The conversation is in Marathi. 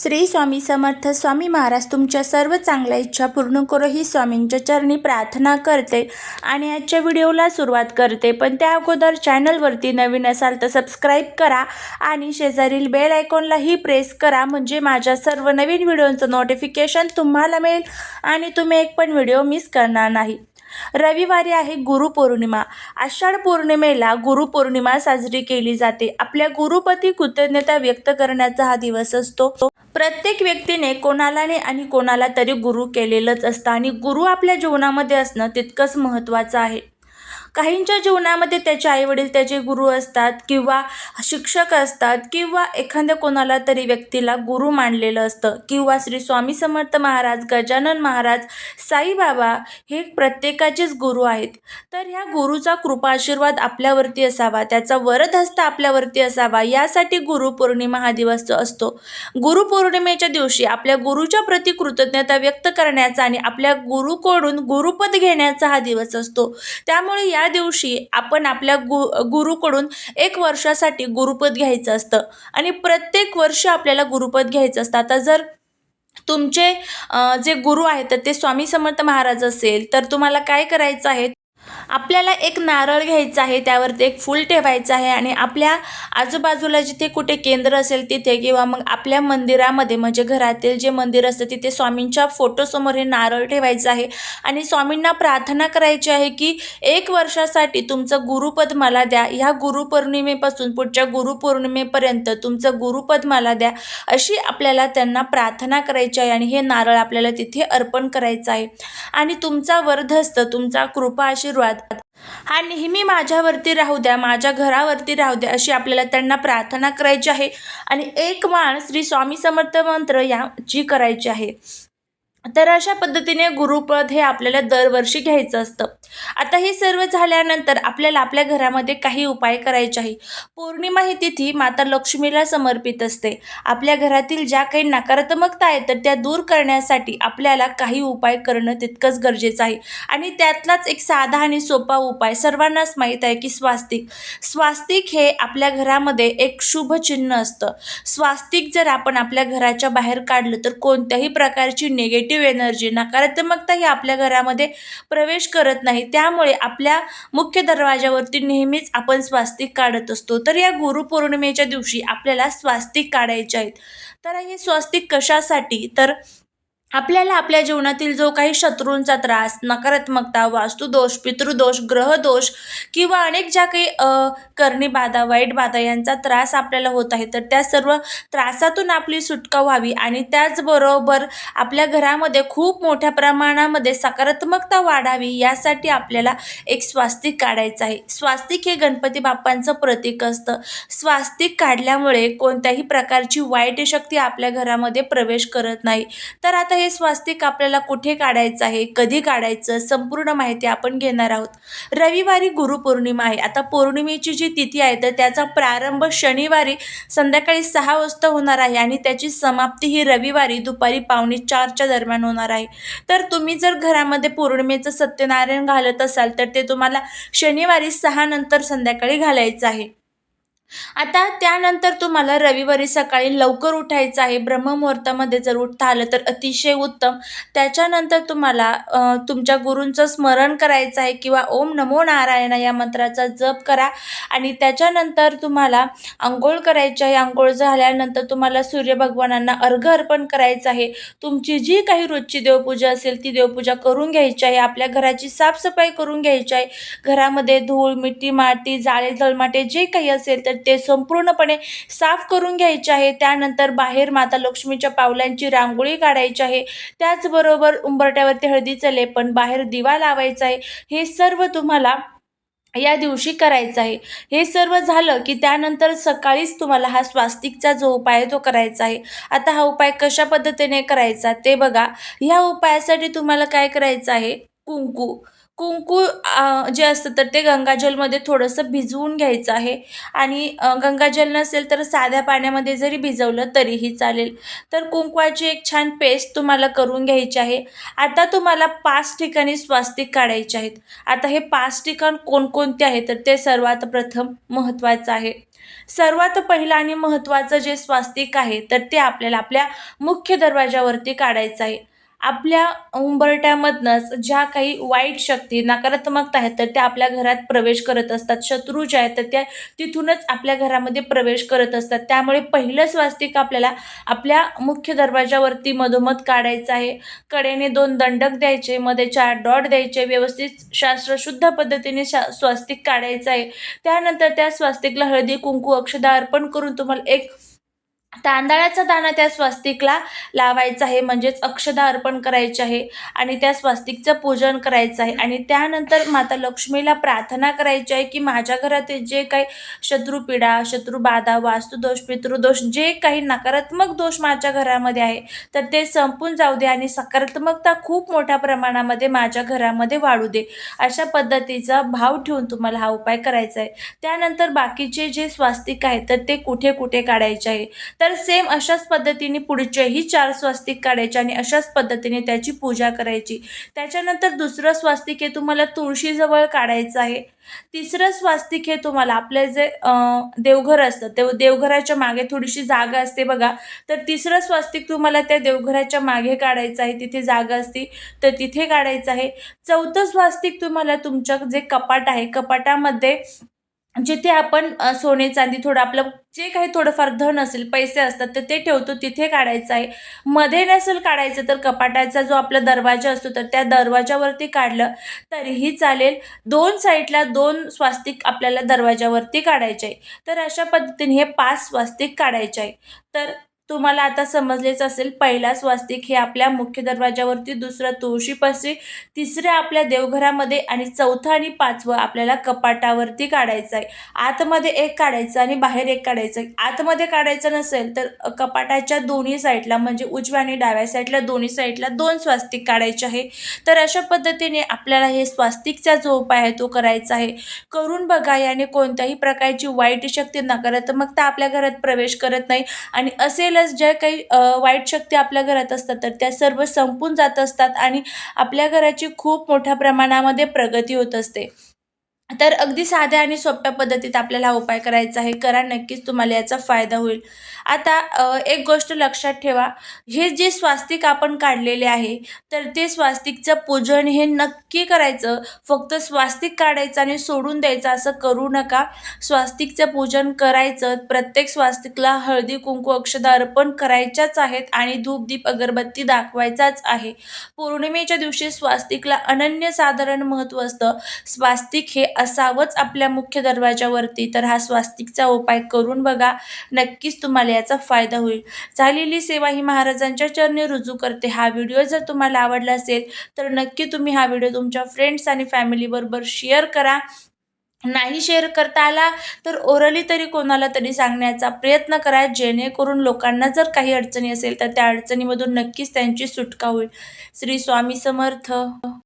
श्री स्वामी समर्थ स्वामी महाराज तुमच्या सर्व चांगल्या इच्छा पूर्ण करो ही स्वामींच्या चरणी प्रार्थना करते आणि आजच्या व्हिडिओला सुरुवात करते. पण त्या अगोदर चॅनलवरती नवीन असाल तर सबस्क्राईब करा आणि शेजारील बेल आयकॉनलाही प्रेस करा. म्हणजे माझ्या सर्व नवीन व्हिडिओंचं नोटिफिकेशन तुम्हाला मिळेल आणि तुम्ही एक पण व्हिडिओ मिस करणार नाही. रविवारी आहे गुरुपौर्णिमा आषाढ पौर्णिमेला गुरुपौर्णिमा साजरी केली जाते. आपल्या गुरुपती कृतज्ञता व्यक्त करण्याचा हा दिवस असतो. प्रत्येक व्यक्तीने कोणाला आणि कोणाला तरी गुरु केलेलंच असतं. आणि गुरु आपल्या जीवनामध्ये असणं तितकंच महत्त्वाचं आहे. काहींच्या जीवनामध्ये त्याचे आईवडील त्याचे गुरु असतात किंवा शिक्षक असतात किंवा एखाद्या कोणाला तरी व्यक्तीला गुरु मानलेलं असतं किंवा श्री स्वामी समर्थ महाराज गजानन महाराज साईबाबा हे प्रत्येकाचेच गुरु आहेत. तर ह्या गुरुचा कृपा आशीर्वाद आपल्यावरती असावा त्याचा वरदहस्त आपल्यावरती असावा यासाठी गुरुपौर्णिमा हा दिवस असतो. गुरुपौर्णिमेच्या दिवशी आपल्या गुरुच्या प्रती कृतज्ञता व्यक्त करण्याचा आणि आपल्या गुरुकडून गुरुपद घेण्याचा हा दिवस असतो. त्यामुळे या त्या दिवशी आपण आपल्या गु गुरुकडून एक वर्षासाठी गुरुपद घ्यायचं असतं. आणि प्रत्येक वर्ष आपल्याला गुरुपद घ्यायचं असतं. आता जर तुमचे जे गुरु आहेत तर ते स्वामी समर्थ महाराज असेल तर तुम्हाला काय करायचं आहे? आपल्याला एक नारळ घ्यायचा आहे त्यावरती एक फूल ठेवायचं आहे आणि आपल्या आजूबाजूला जिथे कुठे केंद्र असेल तिथे किंवा मग आपल्या मंदिरामध्ये म्हणजे घरातील जे मंदिर असतं तिथे स्वामींच्या फोटोसमोर हे नारळ ठेवायचं आहे. आणि स्वामींना प्रार्थना करायची आहे की एक वर्षासाठी तुमचं गुरुपद मला द्या. ह्या गुरुपौर्णिमेपासून पुढच्या गुरुपौर्णिमेपर्यंत तुमचं गुरुपद मला द्या अशी आपल्याला त्यांना प्रार्थना करायची आहे आणि हे नारळ आपल्याला तिथे अर्पण करायचं आहे. आणि तुमचा वरदहस्त तुमचा कृपा आशीर्वाद हा नेहमी माझ्यावरती राहू द्या माझ्या घरावरती राहू द्या अशी आपल्याला त्यांना प्रार्थना करायची आहे. आणि एक माळ श्री स्वामी समर्थ मंत्र याची करायची आहे. तर अशा पद्धतीने गुरुपद हे आपल्याला दरवर्षी घ्यायचं असतं. आता हे सर्व झाल्यानंतर आपल्याला आपल्या घरामध्ये काही उपाय करायचे आहे. पौर्णिमा ही तिथी माता लक्ष्मीला समर्पित असते. आपल्या घरातील ज्या काही नकारात्मकता आहेत तर त्या दूर करण्यासाठी आपल्याला काही उपाय करणं तितकंच गरजेचं आहे. आणि त्यातलाच एक साधा आणि सोपा उपाय सर्वांनाच माहीत आहे की स्वास्तिक. स्वास्तिक हे आपल्या घरामध्ये एक शुभ चिन्ह असतं. स्वास्तिक जर आपण आपल्या घराच्या बाहेर काढलं तर कोणत्याही प्रकारची निगेटिव्ह एनर्जी नकारात्मकता ही आपल्या घरामध्ये प्रवेश करत नाही. त्यामुळे आपल्या मुख्य दरवाजावरती नेहमीच आपण स्वास्तिक काढत असतो. तर या गुरुपौर्णिमेच्या दिवशी आपल्याला स्वास्तिक काढायचे आहेत. तर हे स्वास्तिक कशासाठी? तर आपल्याला आपल्या जीवनातील जो काही शत्रूंचा त्रास नकारात्मकता वास्तुदोष पितृदोष ग्रहदोष किंवा अनेक ज्या काही करणी बाधा वाईट बाधा यांचा त्रास आपल्याला होत आहे तर त्या सर्व त्रासातून आपली सुटका व्हावी आणि त्याचबरोबर आपल्या घरामध्ये खूप मोठ्या प्रमाणामध्ये सकारात्मकता वाढावी यासाठी आपल्याला एक स्वास्तिक काढायचं आहे. स्वास्तिक हे गणपती बाप्पांचं प्रतीक असतं. स्वास्तिक काढल्यामुळे कोणत्याही प्रकारची वाईट शक्ती आपल्या घरामध्ये प्रवेश करत नाही. तर आता हे स्वास्तिक आपल्याला कुठे काढायचं आहे कधी काढायचं संपूर्ण माहिती आपण घेणार आहोत. रविवारी गुरुपौर्णिमा आहे. आता पौर्णिमेची जी तिथी आहे तर त्याचा प्रारंभ शनिवारी संध्याकाळी सहा वाजता होणार आहे आणि त्याची समाप्ती ही रविवारी दुपारी पावणे चारच्या दरम्यान होणार आहे. तर तुम्ही जर घरामध्ये पौर्णिमेचं सत्यनारायण घालत असाल तर ते तुम्हाला शनिवारी सहा नंतर संध्याकाळी घालायचं आहे. आता त्यानंतर तुम्हाला रविवारी सकाळी लवकर उठायचं आहे. ब्रह्ममुहूर्तामध्ये जर उठता आलं तर अतिशय उत्तम. त्याच्यानंतर तुम्हाला तुमच्या गुरूंचं स्मरण करायचं आहे किंवा ओम नमो नारायण या मंत्राचा जप करा. आणि त्याच्यानंतर तुम्हाला आंघोळ करायची आहे. आंघोळ झाल्यानंतर तुम्हाला सूर्यभगवानांना अर्घ अर्पण करायचं आहे. तुमची जी काही रोजची देवपूजा असेल ती देवपूजा करून घ्यायची आहे. आपल्या घराची साफसफाई करून घ्यायची आहे. घरामध्ये धूळ मिट्टी माती जाळे जळमाटे जे काही असेल तर ते संपूर्णपणे साफ करून घ्यायचे आहे. त्यानंतर बाहेर माता लक्ष्मीच्या पावलांची रांगोळी काढायची आहे. त्याचबरोबर उंबरट्यावरती हळदीचं लेपन बाहेर दिवा लावायचा आहे. हे सर्व तुम्हाला या दिवशी करायचं आहे. हे सर्व झालं की त्यानंतर सकाळीच तुम्हाला हा स्वास्तिकचा जो उपाय आहे तो करायचा आहे. आता हा उपाय कशा पद्धतीने करायचा ते बघा. ह्या उपायासाठी तुम्हाला काय करायचं आहे? कुंकू. कुंकू जे असतं तर ते गंगाजलमध्ये थोडंसं भिजवून घ्यायचं आहे. आणि गंगाजल नसेल तर साध्या पाण्यामध्ये जरी भिजवलं तरीही चालेल. तर कुंकवाची एक छान पेस्ट तुम्हाला करून घ्यायची आहे. आता तुम्हाला पाच ठिकाणी स्वास्तिक काढायचे आहेत. आता हे पाच ठिकाण कोणकोणते आहे तर ते सर्वात प्रथम महत्त्वाचं आहे. सर्वात पहिलं आणि महत्त्वाचं जे स्वास्तिक आहे तर ते आपल्याला आपल्या मुख्य दरवाजावरती काढायचं आहे. आपल्या उंबरट्यामधनंच ज्या काही वाईट शक्ती नकारात्मकता आहेत तर त्या आपल्या घरात प्रवेश करत असतात. शत्रू ज्या आहेत तर त्या तिथूनच आपल्या घरामध्ये प्रवेश करत असतात. त्यामुळे पहिलं स्वास्तिक आपल्याला आपल्या मुख्य दरवाजावरती मधोमध काढायचं आहे. कडेने दोन दंडक द्यायचे मध्ये चार डॉट द्यायचे व्यवस्थित शास्त्रशुद्ध पद्धतीने शा स्वास्तिक काढायचं आहे. त्यानंतर त्या स्वास्तिकला हळदी कुंकू अक्षदा अर्पण करून तुम्हाला एक तांदळाचा दाणा त्या स्वास्तिकला लावायचा आहे म्हणजेच अक्षदा अर्पण करायचे आहे आणि त्या स्वास्तिकचं पूजन करायचं आहे. आणि त्यानंतर माता लक्ष्मीला प्रार्थना करायची आहे की माझ्या घरात जे काही शत्रुपीडा शत्रुबाधा वास्तुदोष पितृदोष जे काही नकारात्मक दोष माझ्या घरामध्ये आहे तर ते संपून जाऊ दे आणि सकारात्मकता खूप मोठ्या प्रमाणामध्ये माझ्या घरामध्ये वाढू दे. अशा पद्धतीचा भाव ठेवून तुम्हाला हा उपाय करायचा आहे. त्यानंतर बाकीचे जे स्वास्तिक आहेत तर ते कुठे कुठे काढायचे आहे? तर सेम अशाच पद्धतीने पुढचेही चार स्वास्तिक काढायचे आणि अशाच पद्धतीने त्याची पूजा करायची. त्याच्यानंतर दुसरं स्वास्तिक हे तुम्हाला तुळशीजवळ काढायचं आहे. तिसरं स्वास्तिक हे तुम्हाला आपले जे देवघर असतं ते देवघराच्या मागे थोडीशी जागा असते बघा. तर तिसरं स्वास्तिक तुम्हाला त्या देवघराच्या मागे काढायचं आहे तिथे जागा असते तर तिथे काढायचं आहे. चौथं स्वास्तिक तुम्हाला तुमच्या जे कपाट आहे कपाटामध्ये जिथे आपण सोने चांदी थोडं आपलं जे काही थोडंफार धन असेल पैसे असतात तर ते ठेवतो तिथे काढायचं आहे. मध्ये नसेल काढायचं तर कपाटाचा जो आपला दरवाजा असतो तर त्या दरवाजावरती काढलं तरीही चालेल. दोन साईडला दोन स्वास्तिक आपल्याला दरवाजावरती काढायचे आहे. तर अशा पद्धतीने हे पाच स्वास्तिक काढायचे आहे. तर तुम्हाला आता समजलेच असेल पहिला स्वास्तिक हे आपल्या मुख्य दरवाजावरती दुसरं तुळशीपाशी तिसरं आपल्या देवघरामध्ये आणि चौथं आणि पाचवं आपल्याला कपाटावरती काढायचं आहे. आतमध्ये एक काढायचं आणि बाहेर एक काढायचं आहे. आतमध्ये काढायचं नसेल तर कपाटाच्या दोन्ही साईडला म्हणजे उजव्या आणि डाव्या साईडला दोन्ही साईडला दोन स्वास्तिक काढायचे आहे. तर अशा पद्धतीने आपल्याला हे स्वास्तिकचा जो उपाय आहे तो करायचा आहे. करून बघा याने कोणत्याही प्रकारची वाईट शक्ती नकारात्मकता आपल्या घरात प्रवेश करत नाही. आणि असेल वेळेस ज्या काही वाईट शक्ती आपल्या घरात असतात तर त्या सर्व संपून जात असतात आणि आपल्या घराची खूप मोठ्या प्रमाणामध्ये प्रगती होत असते. तर अगदी साध्या आणि सोप्या पद्धतीत आपल्याला हा उपाय करायचा आहे. करा नक्कीच तुम्हाला याचा फायदा होईल. आता एक गोष्ट लक्षात ठेवा. हे जे स्वास्तिक आपण काढलेले आहे तर ते स्वास्तिकचं पूजन हे नक्की करायचं. फक्त स्वास्तिक काढायचं आणि सोडून द्यायचं असं करू नका. स्वास्तिकचं पूजन करायचं. प्रत्येक स्वास्तिकला हळदी कुंकू अक्षदा अर्पण करायच्याच आहेत आणि धूप दीप अगरबत्ती दाखवायचाच आहे. पौर्णिमेच्या दिवशी स्वास्तिकला अनन्यसाधारण महत्त्व असतं. स्वास्तिक हे असावंच आपल्या मुख्य दरवाजावरती तर हा स्वास्तिकचा उपाय करून बघा नक्कीच तुम्हाला याचा फायदा होईल. झालेली सेवा ही महाराजांच्या चरणी रुजू करते. हा व्हिडिओ जर तुम्हाला आवडला असेल तर नक्की तुम्ही हा व्हिडिओ तुमच्या फ्रेंड्स आणि फॅमिलीबरोबर शेअर करा. नाही शेअर करता आला तर ओरली तरी कोणाला तरी सांगण्याचा प्रयत्न करा. जेणेकरून लोकांना जर काही अडचणी असेल तर त्या अडचणीमधून नक्कीच त्यांची सुटका होईल. श्री स्वामी समर्थ.